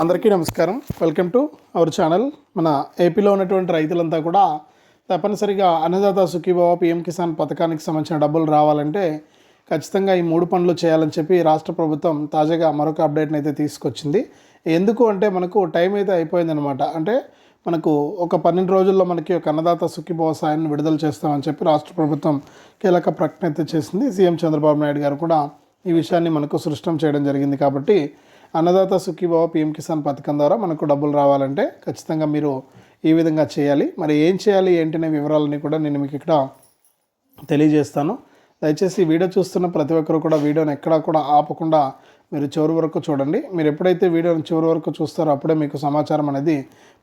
అందరికీ నమస్కారం. Welcome to our channel మన ఏపీలో ఉన్నటువంటి రైతులంతా కూడా తప్పనిసరిగా అన్నదాత సుఖీభావ పిఎం కిసాన్ పథకానికి సంబంధించిన డబ్బులు రావాలంటే ఖచ్చితంగా ఈ మూడు పనులు చేయాలని చెప్పి రాష్ట్ర ప్రభుత్వం తాజాగా మరొక అప్డేట్ని అయితే తీసుకొచ్చింది. ఎందుకు అంటే మనకు టైం అయితే అయిపోయిందనమాట అంటే మనకు ఒక పన్నెండు రోజుల్లో మనకి ఒక అన్నదాత సుఖీభావ సాయాన్ని విడుదల చేస్తామని చెప్పి రాష్ట్ర ప్రభుత్వం కీలక ప్రకటన అయితే చేసింది. సీఎం చంద్రబాబు నాయుడు గారు కూడా ఈ విషయాన్ని మనకు సృష్టం చేయడం జరిగింది కాబట్టి అన్నదాత సుఖీభావ పిఎం కిసాన్ పథకం ద్వారా మనకు డబ్బులు రావాలంటే ఖచ్చితంగా మీరు ఈ విధంగా చేయాలి. మరి ఏం చేయాలి ఏంటనే వివరాలని కూడా నేను మీకు ఇక్కడ తెలియజేస్తాను. దయచేసి వీడియో చూస్తున్న ప్రతి ఒక్కరు కూడా వీడియోని ఎక్కడా కూడా ఆపకుండా మీరు చివరి వరకు చూడండి. మీరు ఎప్పుడైతే వీడియోని చివరి వరకు చూస్తారో అప్పుడే మీకు సమాచారం అనేది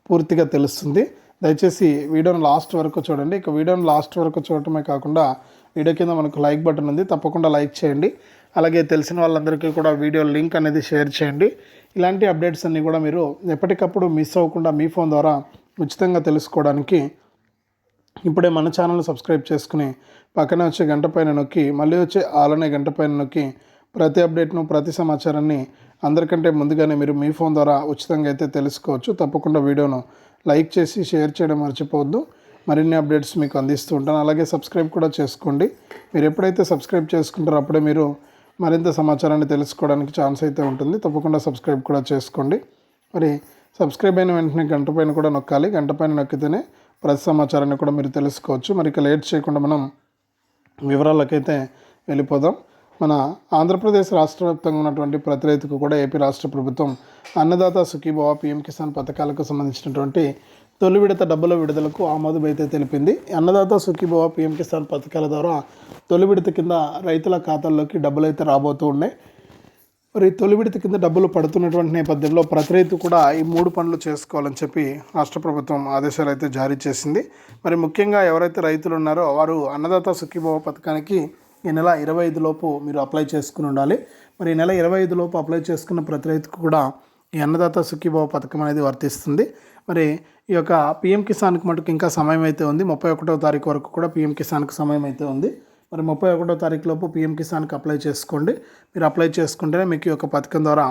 పూర్తిగా తెలుస్తుంది. దయచేసి వీడియోని లాస్ట్ వరకు చూడండి. ఇక వీడియోని లాస్ట్ వరకు చూడటమే కాకుండా వీడియో కింద మనకు లైక్ బటన్ ఉంది. తప్పకుండా లైక్ చేయండి. అలాగే తెలిసిన వాళ్ళందరికీ కూడా వీడియో లింక్ అనేది షేర్ చేయండి. ఇలాంటి అప్డేట్స్ అన్నీ కూడా మీరు ఎప్పటికప్పుడు మిస్ అవ్వకుండా మీ ఫోన్ ద్వారా ఉచితంగా తెలుసుకోవడానికి ఇప్పుడే మన ఛానల్ సబ్స్క్రైబ్ చేసుకుని పక్కనే వచ్చే గంట పైన నొక్కి మళ్ళీ వచ్చే ఆలనే గంట పైన నొక్కి ప్రతి అప్డేట్ను ప్రతి సమాచారాన్ని అందరికంటే ముందుగానే మీరు మీ ఫోన్ ద్వారా ఉచితంగా అయితే తెలుసుకోవచ్చు. తప్పకుండా వీడియోను లైక్ చేసి షేర్ చేయడం మర్చిపోవద్దు. మరిన్ని అప్డేట్స్ మీకు అందిస్తూ ఉంటాను. అలాగే సబ్స్క్రైబ్ కూడా చేసుకోండి. మీరు ఎప్పుడైతే సబ్స్క్రైబ్ చేసుకుంటారో అప్పుడే మీరు మరింత సమాచారాన్ని తెలుసుకోవడానికి ఛాన్స్ అయితే ఉంటుంది. తప్పకుండా సబ్స్క్రైబ్ కూడా చేసుకోండి. మరి సబ్స్క్రైబ్ అయిన వెంటనే గంట పైన కూడా నొక్కాలి. గంట పైన నొక్కితేనే ప్రతి సమాచారాన్ని కూడా మీరు తెలుసుకోవచ్చు. మరి ఇక లేట్ చేయకుండా మనం వివరాలకైతే వెళ్ళిపోదాం. మన ఆంధ్రప్రదేశ్ రాష్ట్ర వ్యాప్తంగా ఉన్నటువంటి ప్రతి రైతుకు కూడా ఏపీ రాష్ట్ర ప్రభుత్వం అన్నదాత సుఖీభావ పిఎం కిసాన్ పథకాలకు సంబంధించినటువంటి తొలి విడత డబ్బుల విడుదలకు ఆమోదం అయితే తెలిపింది. అన్నదాత సుఖీభవ పిఎం కిసాన్ పథకాల ద్వారా తొలి విడత కింద రైతుల ఖాతాల్లోకి డబ్బులు అయితే రాబోతూ ఉన్నాయి. మరి తొలి విడత కింద డబ్బులు పడుతున్నటువంటి నేపథ్యంలో ప్రతి రైతు కూడా ఈ మూడు పనులు చేసుకోవాలని చెప్పి రాష్ట్ర ప్రభుత్వం ఆదేశాలు అయితే జారీ చేసింది. మరి ముఖ్యంగా ఎవరైతే రైతులు ఉన్నారో వారు అన్నదాత సుఖీభవ పథకానికి ఈ నెల ఇరవై ఐదు లోపు మీరు అప్లై చేసుకుని ఉండాలి. మరి ఈ నెల ఇరవై ఐదు లోపు అప్లై చేసుకున్న ప్రతి రైతుకు కూడా ఈ అన్నదాత సుఖీభావ పథకం అనేది వర్తిస్తుంది. మరి ఈ యొక్క పిఎం కిసాన్కి మటుకు ఇంకా సమయం అయితే ఉంది. ముప్పై ఒకటో తారీఖు వరకు కూడా పిఎం కిసాన్కి సమయం అయితే ఉంది. మరి ముప్పై ఒకటో తారీఖు లోపు పిఎం కిసాన్కి అప్లై చేసుకోండి. మీరు అప్లై చేసుకుంటేనే మీకు ఈ యొక్క పథకం ద్వారా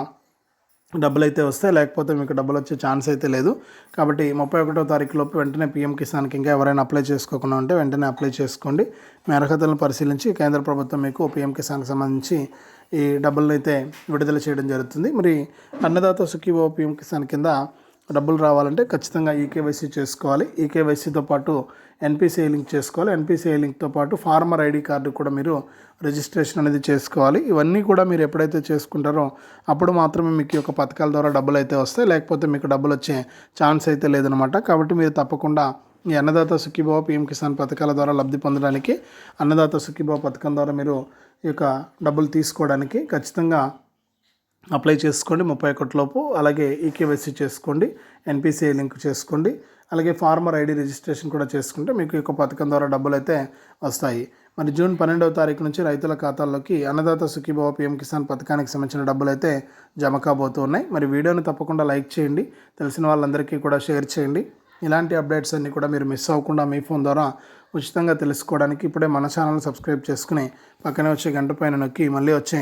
డబ్బులు అయితే వస్తాయి లేకపోతే మీకు డబ్బులు వచ్చే ఛాన్స్ అయితే లేదు. కాబట్టి ముప్పై ఒకటో తారీఖు లోపు వెంటనే పీఎం కిసాన్కి ఇంకా ఎవరైనా అప్లై చేసుకోకుండా ఉంటే వెంటనే అప్లై చేసుకోండి. మీ అర్హతలను పరిశీలించి కేంద్ర ప్రభుత్వం మీకు పీఎం కిసాన్కి సంబంధించి ఈ డబ్బులను అయితే విడుదల చేయడం జరుగుతుంది. మరి అన్నదాత సుఖీభో పీఎం కిసాన్ కింద డబ్బులు రావాలంటే ఖచ్చితంగా ఈకేవైసీ చేసుకోవాలి. ఈకేవైసీతో పాటు ఎన్పిసిఐ లింక్ చేసుకోవాలి. ఎన్పిసిఐ లింక్తో పాటు ఫార్మర్ ఐడి కార్డు కూడా మీరు రిజిస్ట్రేషన్ అనేది చేసుకోవాలి. ఇవన్నీ కూడా మీరు ఎప్పుడైతే చేసుకుంటారో అప్పుడు మాత్రమే మీకు యొక్క పథకాల ద్వారా డబ్బులు అయితే వస్తాయి. లేకపోతే మీకు డబ్బులు వచ్చే ఛాన్స్ అయితే లేదనమాట కాబట్టి మీరు తప్పకుండా ఈ అన్నదాత సుఖీభావ పిఎం కిసాన్ పథకాల ద్వారా లబ్ధి పొందడానికి అన్నదాత సుఖీభావ పథకం ద్వారా మీరు ఈ యొక్క డబ్బులు తీసుకోవడానికి ఖచ్చితంగా అప్లై చేసుకోండి. ముప్పై ఒకటిలోపు అలాగే ఈకేవైసీ చేసుకోండి. ఎన్పిసిఐ లింక్ చేసుకోండి. అలాగే ఫార్మర్ ఐడి రిజిస్ట్రేషన్ కూడా చేసుకుంటే మీకు ఈ పథకం ద్వారా డబ్బులు అయితే వస్తాయి. మరి జూన్ పన్నెండవ తారీఖు నుంచి రైతుల ఖాతాల్లోకి అన్నదాత సుఖీభావ పిఎం కిసాన్ పథకానికి సంబంధించిన డబ్బులు అయితే జమ కాబోతున్నాయి. మరి వీడియోని తప్పకుండా లైక్ చేయండి తెలిసిన వాళ్ళందరికీ కూడా షేర్ చేయండి. ఇలాంటి అప్డేట్స్ అన్నీ కూడా మీరు మిస్ అవ్వకుండా మీ ఫోన్ ద్వారా ఉచితంగా తెలుసుకోవడానికి ఇప్పుడే మన ఛానల్ సబ్స్క్రైబ్ చేసుకుని పక్కనే వచ్చే గంట పైన నొక్కి మళ్ళీ వచ్చే